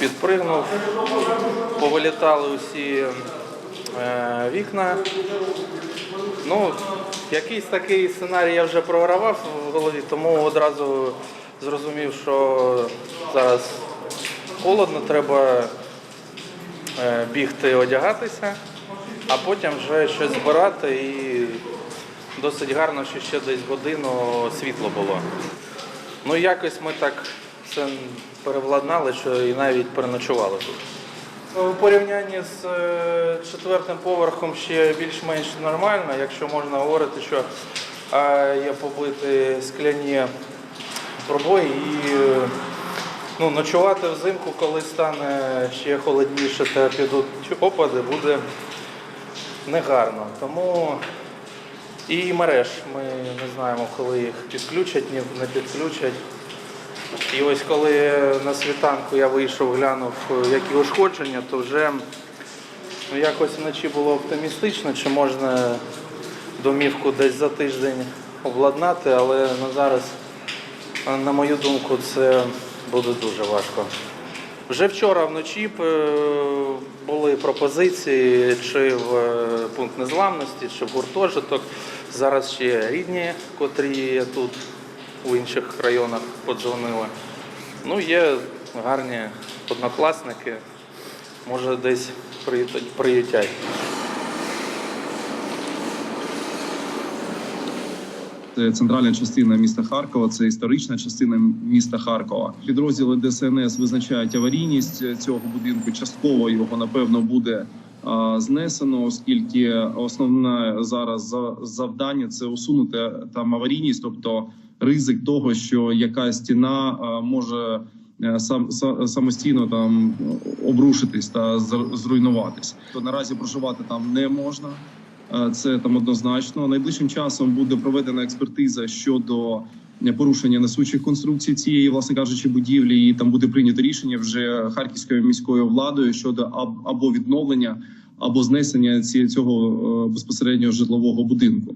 підпригнув, повилітали усі е, вікна. Ну, якийсь такий сценарій я вже програвав в голові, тому одразу зрозумів, що зараз холодно, треба е, бігти, одягатися, а потім вже щось збирати і досить гарно, що ще десь годину світло було. Ну, якось ми так це перевладнали, що і навіть переночували тут. У порівнянні з е, четвертим поверхом ще більш-менш нормально, якщо можна говорити, що е, є побиті скляні пробої і ну, ночувати взимку, коли стане ще холодніше та підуть опади, буде негарно. Тому і мереж ми не знаємо, коли їх підключать, не підключать. І ось коли на світанку я вийшов, глянув, які ушкодження, то вже ну, якось вночі було оптимістично, чи можна домівку десь за тиждень обладнати, але на зараз, на мою думку, це буде дуже важко. Вже вчора вночі е, були пропозиції чи в е, пункт незламності, чи в гуртожиток. Зараз ще рідні, котрі є тут у інших районах подзвонили. Ну, є гарні однокласники, може десь приїтять. Це центральна частина міста Харкова, це історична частина міста Харкова. Підрозділи ДСНС визначають аварійність цього будинку. Частково його напевно буде знесено, оскільки основне зараз за- завдання це усунути там аварійність, тобто ризик того, що якась стіна може е, сам самостійно там обрушитись та зруйнуватись. То наразі проживати там не можна. Е, Це там однозначно. Найближчим часом буде проведена експертиза щодо порушення несучих конструкцій цієї, власне кажучи, будівлі. І там буде прийнято рішення вже харківською міською владою щодо аб- або відновлення, або знесення цього е, безпосередньо житлового будинку.